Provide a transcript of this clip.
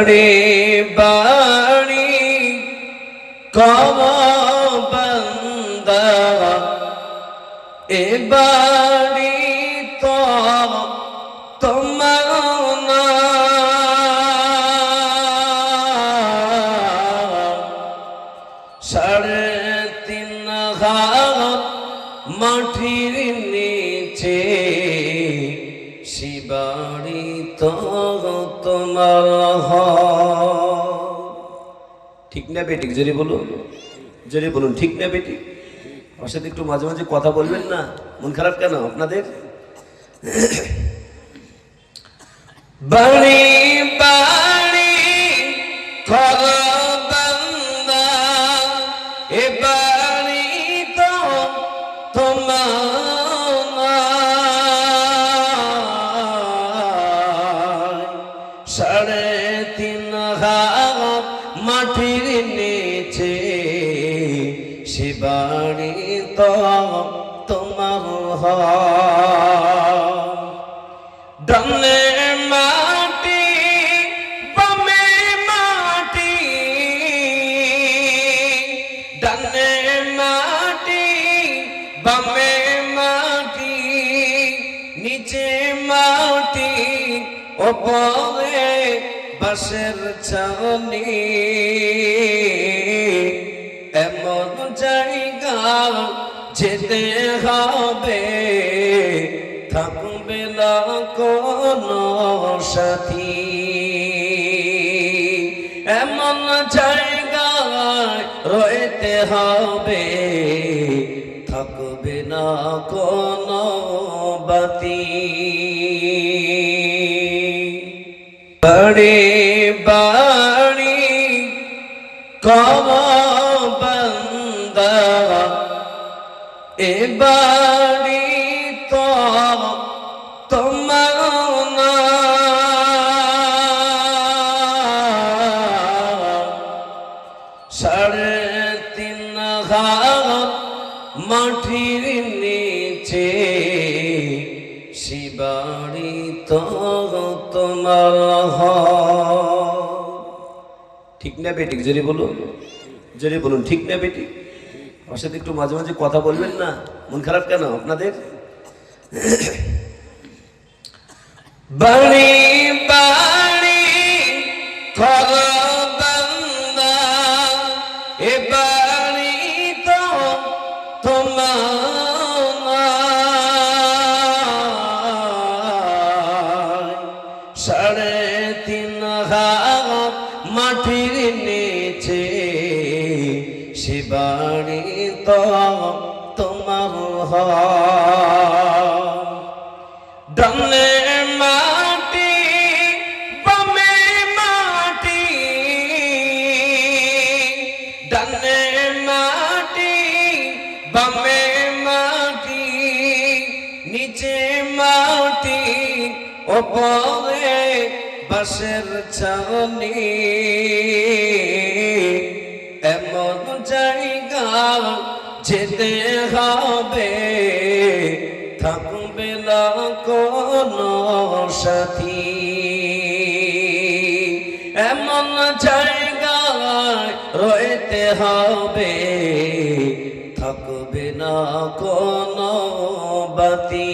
বাড়ি বাড়ি কম বন্দা এ বাড়ি তো তোমার সাড়ে তিন মাটির নিচে শিবাড়ি তো। ঠিক না বেটিক জোরে বলুন। জোরে বলুন, ঠিক না বেটি? আমার সাথে একটু মাঝে মাঝে কথা বলবেন না? মন খারাপ কেন আপনাদের? বাড়ি তিন হাত মাটির নিচে, সে বাড়ি তো তোমার ডানে মাটি, বমে মাটি ডানে মাটি, বমে মাটি, নিচে মাটি, ওপরে বাসের ছানি এমন জায়গা যেতে হবে, থাকবে না কোনো সাথী। এমন জায়গায় রইতে হবে, থাকবে না কোনো বাতি। বাড়ি বাড়ি কম বন্দা এ বাড়ি তো তোমার সাড়ে তিন হাত নিচে শিবাড়ি তো তোমার ঠিক না বেটিক যদি বলুন। যদি বলুন, ঠিক না বেটি? আমার সাথে একটু মাঝে মাঝে কথা বলবেন না? মন খারাপ কেন আপনাদের? বাড়ি বাড়ি এ বাড়ি তো তোমার হাত মাটির নিচে, সে বাড়ি তো তোমার ডানে মাটি, বামে মাটি ডানে মাটি, বামে মাটি, নিচে মাটি, ওপরে বাসের ছানি এমন জায়গা যেতে হবে। থাকবে না কোনো সাথী। এমন জায়গায় রইতে হবে। থাকবে না কোনো বাতি।